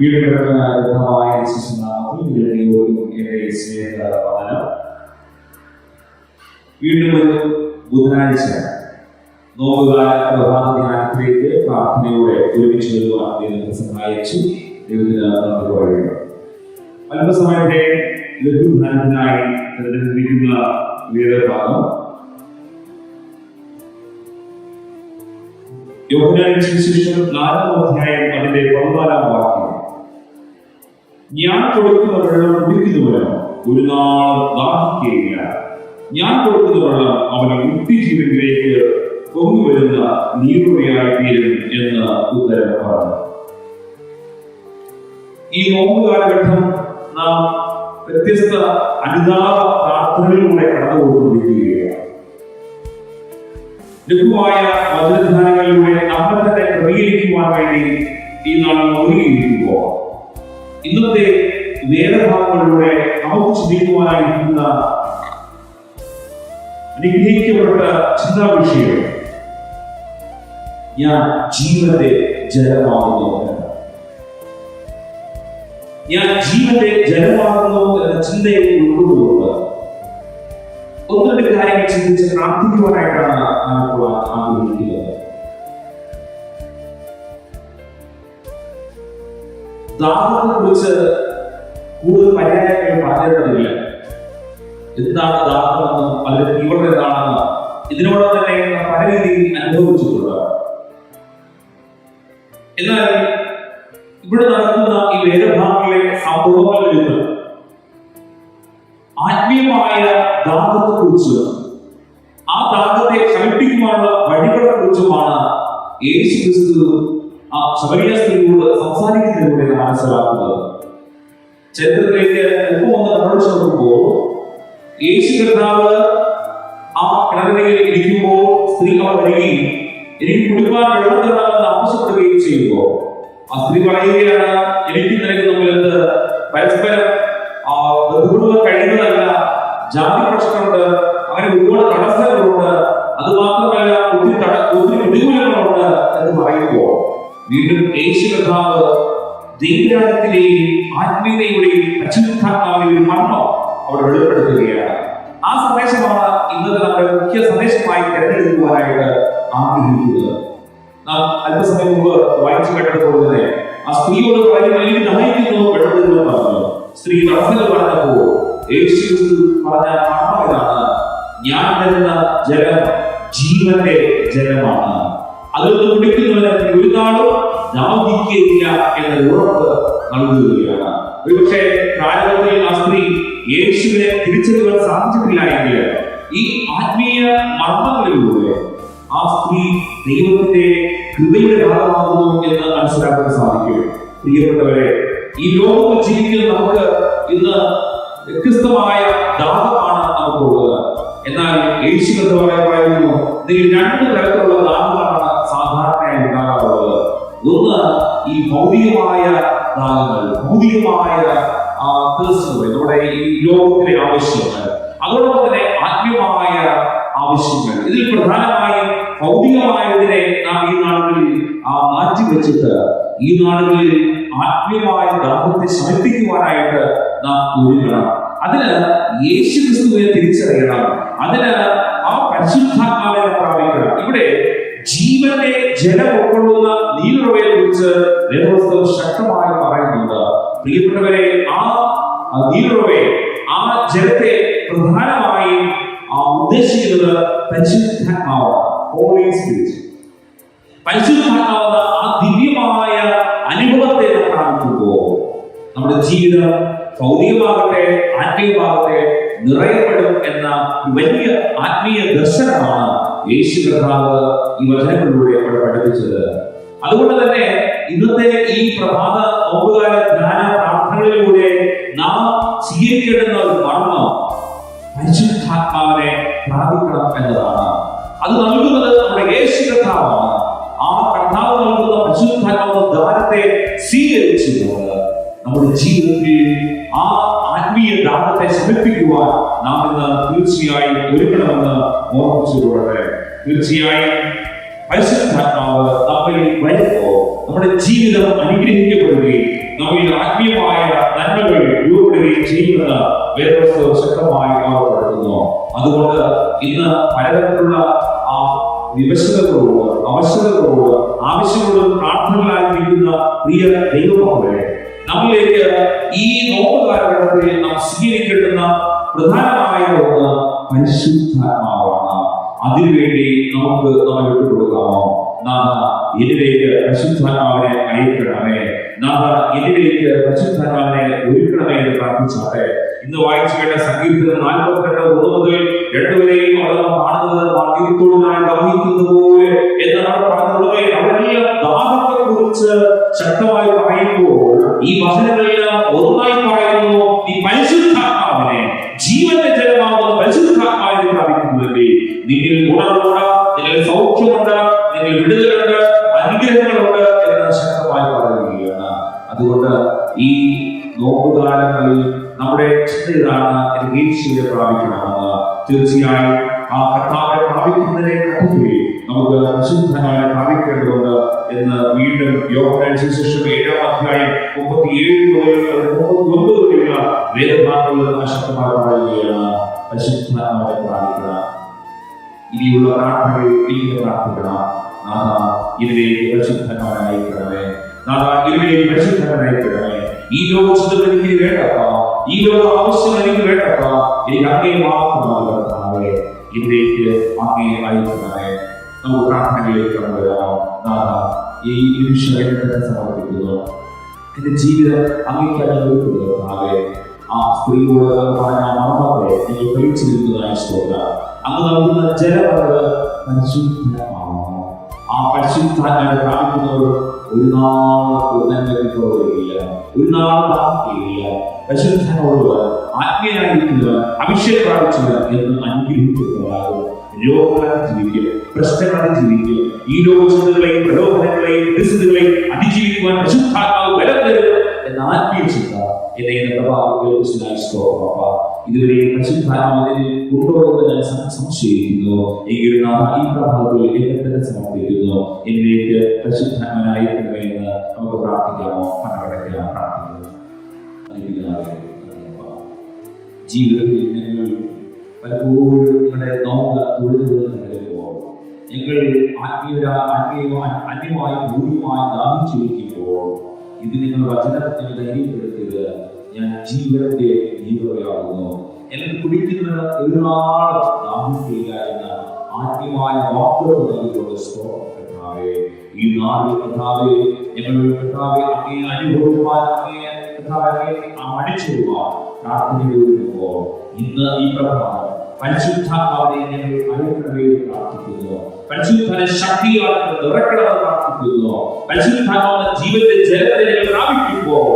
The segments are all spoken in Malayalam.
ദൈവത്തെ സഹായിച്ചു. നാലാം അധ്യായം അതിന്റെ പതിനാലാം വാക്യം. ഞാൻ കൊടുക്കുന്ന വെള്ളം കുടിക്കുന്നവനോ ഒരു നാൾ ദാഹിക്കുകയില്ല ഞാൻ കൊടുക്കുന്ന വെള്ളം അവന് നിത്യജീവനിലേക്ക് പൊങ്ങി വരുന്ന നീറുകയായി തീരും എന്ന് ഉത്തരം പറഞ്ഞു. ഈ നോമ്പ് കാലഘട്ടം നാം വ്യത്യസ്ത അനുതാപ പ്രാർത്ഥനകളിലൂടെ കടന്നുപോയിക്കൊണ്ടിരിക്കുകയാണ്. ലഘുവായ വചനധാനങ്ങളിലൂടെ നമ്മൾ ക്രമീകരിക്കുവാൻ വേണ്ടി ഈ നാൾ ഒരുങ്ങിയിരിക്കുമ്പോൾ ഇന്നത്തെ വേദഭാഗങ്ങളിലൂടെ നമുക്ക് ചിന്തിക്കുവാനായിരിക്കുന്ന അനുഗ്രഹിക്കപ്പെട്ട ചിന്താ വിഷയം ഞാൻ ജീവന്റെ ജലമാകുന്നു. ഞാൻ ജീവന്റെ ജലമാകുന്നു എന്ന ചിന്തയെ ഉൾക്കൊണ്ടുകൊണ്ട് ഒന്ന് രണ്ട് കാര്യങ്ങൾ ചിന്തിച്ച് പ്രാർത്ഥിക്കുവാനായിട്ടാണ് ആഗ്രഹിക്കുന്നത് ദാഹത്തെ കുറിച്ച് കൂടുതൽ പര്യായങ്ങൾ പറഞ്ഞിട്ടില്ല എന്താണ് ദാഹമെന്ന് അതിന്റെ തീവ്രത എന്താണെന്ന് ഇതിനോട് തന്നെ പല രീതിയിൽ അനുഭവിച്ചിട്ടുണ്ട് എന്നാൽ ഇവിടെ നടക്കുന്ന ഈ വേദഭാഗങ്ങളിലെ സംഭവങ്ങളിൽ ആത്മീയമായ ദാഹത്തെ കുറിച്ച് ആ ദാഹത്തെ ശമിപ്പിക്കുവാനുള്ള വഴികളെ കുറിച്ചുമാണ് യേശു ക്രിസ്തു ആ ശബരിയ സ്ത്രീയോട് സംസാരിക്കുന്നതിലൂടെ മനസ്സിലാക്കുന്നത് ചരിത്രത്തിലേക്ക് ഒപ്പം നമ്മൾ നോക്കുമ്പോൾ യേശു കർത്താവ് ആ കിണറിലേക്ക് ഇരിക്കുമ്പോൾ സ്ത്രീ അവർ വരികയും എനിക്ക് കുടിപ്പാൻ വെള്ളം തരാമെന്ന് ആവശ്യപ്പെടുകയും ചെയ്യുമ്പോൾ ആ സ്ത്രീ പറയുകയാണ് എനിക്ക് നിനക്ക് തമ്മിൽ എന്ത് പരസ്പരം ബന്ധുക്കൾ കഴിയുന്നതല്ല ജാതി പ്രശ്നമുണ്ട് അങ്ങനെ ഒരുപാട് തടസ്സങ്ങളുണ്ട് അത് മാത്രമല്ല ഒത്തിരി ഒത്തിരി പ്രതികൂലങ്ങളുണ്ട് എന്ന് പറയുമ്പോൾ വീണ്ടും യേശു കർത്താവ് ദൈവരാജ്യത്തിലെയും ആത്മീയതയുടെയും അച്യുതാത്മാവിന്റെ മണ്ണോ അവിടെ വെളിപ്പെടുത്തുകയാണ്. ആ സന്ദേശമാണ് ഇന്നത്തെ നമ്മുടെ മുഖ്യ സന്ദേശമായി തിരഞ്ഞെടുക്കുവാനായിട്ട് ആഗ്രഹിക്കുന്നത്. നാം അല്പസമയം മുമ്പ് വായിച്ചു കേട്ടതുപോലെ ആ സ്ത്രീയോട് പറയുന്നത് എനിക്ക് ദഹിക്കുന്നു വെള്ളത്തിൽ പറഞ്ഞു. സ്ത്രീ തടസ്സങ്ങൾ പറഞ്ഞപ്പോൾ യേശു പറഞ്ഞ മർമ്മം ഇതാണ്. ഞാൻ തരുന്ന ജലം ജീവന്റെ ജലമാണ്. അതൊന്ന് കുടിക്കുന്നവരെ ഒരു നാളും ദാഹിക്കുകയില്ല എന്ന ഉറപ്പ് നൽകുകയാണ്. ഒരുപക്ഷെ പ്രാരംഭത്തിൽ ആ സ്ത്രീ യേശുവിനെ തിരിച്ചറിയാൻ സാധിച്ചിട്ടില്ല എങ്കിൽ ഈ ആത്മീയ മർമ്മങ്ങളിലൂടെ ആ സ്ത്രീ ദൈവത്തിന്റെ കൃപയുടെ ഭാഗമാകുന്നു എന്ന് മനസ്സിലാക്കാൻ സാധിക്കും. പ്രിയപ്പെട്ടവരെ ഈ ലോകം ജീവിക്കുന്ന നമുക്ക് ഇന്ന് വ്യത്യസ്തമായ ദാഹമാണ് നമുക്കുള്ളത് എന്നാൽ യേശു കർത്താവ് പറയുന്നു ഇതിൽ രണ്ട് തരത്തിലുള്ള ദാഹങ്ങളാണ് ഈ ഭൗതികമായ ഭാഗങ്ങൾ ഭൗതികമായ നമ്മുടെ ഈ ലോകത്തിലെ ആവശ്യങ്ങൾ അതോടൊപ്പം തന്നെ ആത്മീയമായ ആവശ്യങ്ങൾ. ഇതിൽ പ്രധാനമായും ഭൗതികമായതിനെ നാം ഈ നാളുകളിൽ ആ മാറ്റി വെച്ചിട്ട് ഈ നാളുകളിൽ ആത്മീയമായ ദാഹത്തെ ശമിപ്പിക്കുവാനായിട്ട് നാം ഒരുങ്ങണം. അതിന് യേശു ക്രിസ്തുവിനെ തിരിച്ചറിയണം. അതിന് ആ പരിശുദ്ധാത്മാവിനെ പ്രാപിക്കണം. ഇവിടെ ജീവന്റെ ജലം ഉൾക്കൊള്ളുന്ന നീലുറവയെ കുറിച്ച് വേദപുസ്തകം ശക്തമായി പറയുന്നുണ്ട്. പ്രിയപ്പെട്ടവരെ ആ നീലുറവയെ ആ ജലത്തെ പ്രധാനമായും ഉദ്ദേശിക്കുന്നത് പരിശുദ്ധാത്മാവാണ്. ഹോളി സ്പിരിറ്റ് പരിശുദ്ധാത്മാവുന്ന ആ ദിവ്യമായ അനുഭവത്തെ പ്രാപിക്കുമ്പോൾ നമ്മുടെ ജീവിതം ഭൗതികമാകട്ടെ ആത്മീയമാകട്ടെ നിറയപ്പെടും എന്ന വലിയ ആത്മീയ ദർശനമാണ് യേശു കർത്താവ് ഈ വചനങ്ങളിലൂടെ പഠിപ്പിച്ചത്. അതുകൊണ്ട് തന്നെ ഇന്നത്തെ ഈ പ്രഭാത നോമ്പുകാല ജ്ഞാന പ്രാർത്ഥനകളിലൂടെ നാം സ്വീകരിക്കേണ്ടുന്ന ഒരു മർമ്മം പരിശുദ്ധാത്മാവിനെ പ്രാപിക്കണം എന്നതാണ്. അത് നൽകുന്നത് നമ്മുടെ യേശു കർത്താവാണ്. ആ കർത്താവ് നൽകുന്ന പരിശുദ്ധാത്മാവ് ദാനത്തെ സ്വീകരിച്ചുകൊണ്ട് നമ്മുടെ ജീവിതത്തിൽ ആ ആത്മീയ ദാനത്തെ ശമിപ്പിക്കുവാൻ നാം ഇന്ന് തീർച്ചയായും ഒരുക്കണമെന്ന് ഓർമ്മിച്ചുകൊള്ളട്ടെ. തീർച്ചയായും പരിശുദ്ധാത്മാവ് നമ്മിൽ വരുമ്പോൾ നമ്മുടെ ജീവിതം അനുഗ്രഹിക്കപ്പെടുകയും നമ്മിൽ ആത്മീയമായ നന്മകൾ രൂപപ്പെടുകയും ചെയ്യുമെന്ന് വേദവസ്തു ശക്തമായി ഓർമ്മപ്പെടുത്തുന്നു അതുകൊണ്ട് ഇന്ന് പലതരത്തിലുള്ള ആ വിവശതകളോട് അവശതകളോട് ആവശ്യങ്ങളോട് പ്രാർത്ഥനകളായിരിക്കുന്ന പ്രിയ ദൈവമക്കളെ നമ്മിലേക്ക് ഈ നോമ്പ് നാം സ്വീകരിക്കേണ്ടുന്ന പ്രധാനമായ ഒന്ന് പരിശുദ്ധാത്മാവാണ്. അതിനുവേണ്ടി നമുക്ക് നമ്മെ വിട്ടുകൊടുക്കാമോ? നാഥ ഇതിലേക്ക് പരിശുദ്ധാത്മാവിനെ അയക്കണമേ. നാഥ ഇതിലേക്ക് പരിശുദ്ധാത്മാവിനെ ഒരുക്കണമേ എന്ന് പ്രാർത്ഥിച്ചാട്ടെ. ഇന്ന് വായിച്ചു കേട്ട സങ്കീർത്തനം നാൽപ്പത്തിരണ്ട് ഒന്ന് മുതൽ രണ്ട് വരെയും അവർ കാണുന്നത് മദ്യത്തോടുമായി ദാഹിക്കുന്നത് പോലെ എന്നാണ് പറഞ്ഞത്. അവരെല്ലാം ദാഹത്തെ കുറിച്ച് ശക്തമായി പറയുമ്പോൾ ഈ വചനങ്ങളെല്ലാം ഒന്നായി പറയുന്നു ഈ പരിശുദ്ധാത്മാവിനെ ജീവന്റെ ജലമാവുന്ന പരിശുദ്ധാത്മാവിനെ പ്രാപിക്കുന്നുവെങ്കിൽ നിന്നിൽ ഗുണമുണ്ട് നിന്നിൽ സൗഖ്യമുണ്ട് നിന്നിൽ വിടുതലുണ്ട് അനുഗ്രഹങ്ങളുണ്ട് എന്ന് ശക്തമായി പറയുകയാണ് അതുകൊണ്ട് ഈ നോക്കുകാലങ്ങളിൽ നമ്മുടെ ചിന്ത ഇതാണ് എനിക്ക് ഈശോയെ പ്രാപിക്കണമെന്ന് തീർച്ചയായും ആ കർത്താവിനെ പ്രാപിക്കുന്നതിനെ കണ്ടെത്തി നമുക്ക് പരിശുദ്ധനായ പ്രാപിക്കേണ്ടതുണ്ട് എന്ന് വീണ്ടും യോഹനാൻ സുവിശേഷം ഏഴാം അധ്യായം മുപ്പത്തി ഏഴ് മുപ്പത്തി ഒമ്പത് വരെയുള്ള വേദഭാഗങ്ങളിൽ ശക്തമായി പറയുകയാണ് പരിശുദ്ധനായ പ്രാപിക്കുക. ഇനിയുള്ള പ്രാർത്ഥനകൾ ഇങ്ങനെ പ്രാർത്ഥിക്കണം നാഥ ഇതിലേക്ക് പരിശുദ്ധനായിരിക്കണമേ നാഥ ഇതിലേക്ക് പരിശുദ്ധനായിരിക്കണമേ ഈ ലോകത്തിൽ എനിക്ക് വേണ്ടപ്പ ഈ ലോക ആവശ്യം എനിക്ക് വേണ്ടപ്പ എനിക്ക് അങ്ങേ മാത്രമാണ് കർത്താവേ ഇതിലേക്ക് അങ്ങേ അയക്കണമേ നമുക്ക് പ്രാർത്ഥനകളിലേക്ക് കടന്നു വരാം നാഥ ഈ നിമിഷം എന്നെ സമർപ്പിക്കുന്നു എന്റെ ജീവിതം അങ്ങേക്കാണ് കർത്താവേ ആ സ്ത്രീയോട് പറഞ്ഞ മർമ്മത്തെ നിങ്ങൾ കഴിച്ചിരിക്കുന്നതായി സ്തോത്ര അങ്ങ് നൽകുന്ന ജലവറവ് പരിശുദ്ധമാണോ ആ പരിശുദ്ധാത്മാവിനെ പ്രാപിക്കുന്നവർ ഒരു നാൾ നന്മയ്ക്കില്ല ഒരു നാൾ താമസിക്കില്ല പരിശുദ്ധനോടുവർ ആത്മീയനായിരിക്കുന്നവർ അഭിഷേകം പ്രാപിച്ചവർ എന്ന് അനുഗ്രഹിക്കുന്നവരാകും രോഗങ്ങളെ ജീവിക്കുക പ്രശ്നങ്ങളെ ജീവിക്കുക ഈ ലോകചിന്തകളെയും പ്രലോഭനങ്ങളെയും പ്രതിസന്ധികളെയും അതിജീവിക്കുവാൻ പരിശുദ്ധാത്മാവ് ബലം തരുക എന്ന ആത്മീയ ചിന്ത എന്നെ ഭാഗത്തിൽ സ്തോത്ര ഇതുവരെ പരിശുദ്ധാത്മാവിനെ കൊണ്ടുപോകുന്നത് ഞാൻ സംശയിക്കുന്നു എങ്കിലും നാം ഈ പ്രഭാവത്തിൽ സമർപ്പിക്കുന്നു എന്നിലേക്ക് പരിശുദ്ധാത്മനായിരിക്കണമേ എന്ന് നമുക്ക് പ്രാർത്ഥിക്കാമോ? കണ്ണടയ്ക്കാം പ്രാർത്ഥിക്കുന്നു. ജീവിതത്തിൽ ഞങ്ങൾ പലപ്പോഴും നിങ്ങളുടെ നോക്ക തൊഴിലുകൾ നൽകുമ്പോൾ ഞങ്ങൾ ആത്മീയ ആത്മീയമായി അന്യമായി ഭൂമിയുമായി ദാഹിച്ചിരിക്കുമ്പോൾ ഇത് നിങ്ങൾ വചനത്തെ ധൈര്യപ്പെടുത്തിയത് ഞാൻ ജീവന്റെ ജീവിതയാകുന്നു എന്നെ കുടിക്കുന്നത് നാൾ ദാഹിക്കില്ല എന്ന ആത്മീയമായ വാക്കുകൾ നൽകിയുള്ള സ്തോത്രം ഈ നാളിൽ കർത്താവേ ഞങ്ങളുടെ കർത്താവെ അങ്ങേ അനുഭവിക്കുവാൻ അങ്ങേ കർത്താവെ മടിച്ചിടുവാൻ പ്രാർത്ഥനയോടുമ്പോൾ ഇന്ന് ഈ പ്രഭാവം പരിശുദ്ധാത്മാവിനെ ഞങ്ങൾ എന്ന് പ്രാർത്ഥിക്കുന്നു. പരിശുദ്ധാന നിറക്കണമെന്ന് പ്രാർത്ഥിക്കുന്നു. പരിശുദ്ധാത്മാവിന്റെ ജീവിതത്തെ ജലത്തെ ഞങ്ങൾ പ്രാപിക്കുമ്പോൾ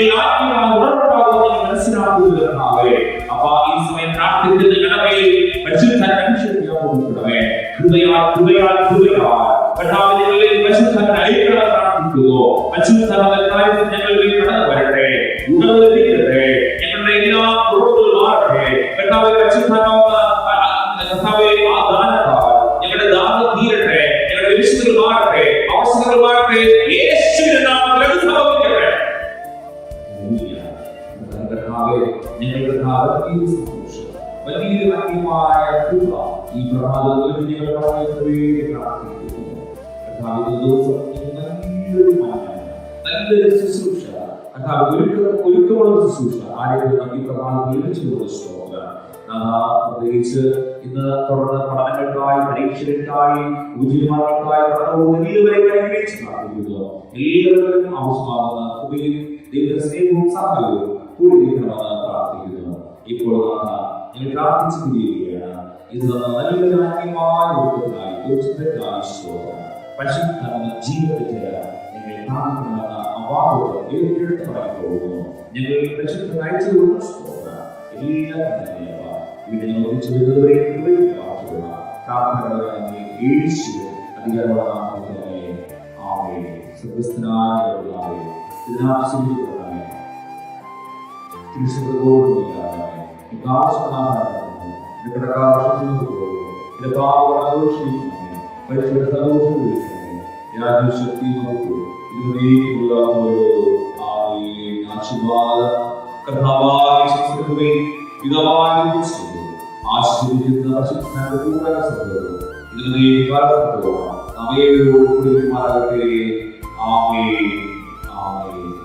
ഞങ്ങൾ ആത്മീയമായ ഉണർവുണ്ടാകുമെന്ന് ഞങ്ങൾ മനസ്സിലാക്കുന്നത് കർത്താവേ അപ്പൊ ഈ സമയം പ്രാർത്ഥിക്കുന്ന ഞങ്ങളുടെ മേൽ പരിശുദ്ധാൻ അഭിഷേകിക്കാൻ കൊടുക്കണമേ കൃപയാൽ കൃപയാൽ കൃപയാൽ കർത്താവിനെ ഞങ്ങളിൽ പരിശുദ്ധാൻ അയക്കണം പ്രാർത്ഥിക്കുന്നു പരിശുദ്ധാത്മാവിന്റെ കാര്യത്തിൽ ഞങ്ങളിൽ കടന്നു വരട്ടെ ഉണർവ് ലഭിക്കട്ടെ ഞങ്ങളുടെ എല്ലാ കുറവുകളും മാറട്ടെ കർത്താവെ പരിശുദ്ധാത്മാവ് കർത്താവെ ആ ദാനത്താൽ ഞങ്ങളുടെ ദാനം കർത്താവ് ഈ സന്തോഷം വലിയൊരു അന്യമായ കൃപ ഈ പ്രഭാതത്തിൽ പറയുന്നവേ പ്രാർത്ഥിക്കുന്നു. ദിവസം നല്ലൊരു മാറ്റം നല്ലൊരു ശുശ്രൂഷ. കർത്താവ് ഒരുക്ക ഒരുക്കമുള്ള ശുശ്രൂഷ. ആരെങ്കിലും ഈ പ്രഭാതത്തിൽ ലഭിച്ചുകൊണ്ട് സ്തോത്രം. പ്രത്യേകിച്ച് ഇന്ന് തുടർന്ന് പഠനങ്ങൾക്കായി പരീക്ഷകൾക്കായി കടന്നു എല്ലാവരെയും അനുഗ്രഹിച്ച് പ്രാർത്ഥിക്കുന്നു. എല്ലാവരും ആവശ്യമാകുന്ന കൃപയും ദൈവത്തിന്റെ സ്നേഹവും സഹായവും கூடுகின்றவனாக பிரார்த்திக்கிறோம் இப்பொழுதாக எங்கள் பிரார்த்திச்சுகிறீர்களா இது நல்ல காரியமாய் இருப்பதற்காய் தோற்றத்திற்காய் சோதனை பரிசுத்தான ஜீவத்தை எங்களை பிரார்த்தனை அவாவோடு ஏற்றெடுத்தவராய் போகும் எங்களுக்கு பரிசுத்த நாய்ச்சலுடன் சோதனை எல்லாம் தன்னையவா இதை நோக்கி சொல்வதை பார்த்துள்ளா காப்பாடுவதை ஈழ்ச்சி அதிகாரமாக ஆமே சுபஸ்தனாக உள்ளாவே இதனால் சொல்லிக்கொள்ள विकास बना शक्ति आशीर्वाद कथावाय संस्कृतवे विधवाय पुस्तको आशीर्विद्यता शिक्षण पूर्ण सत्तो इदमे विवादतो नमेव रूपे मार्गते आमेन आमेन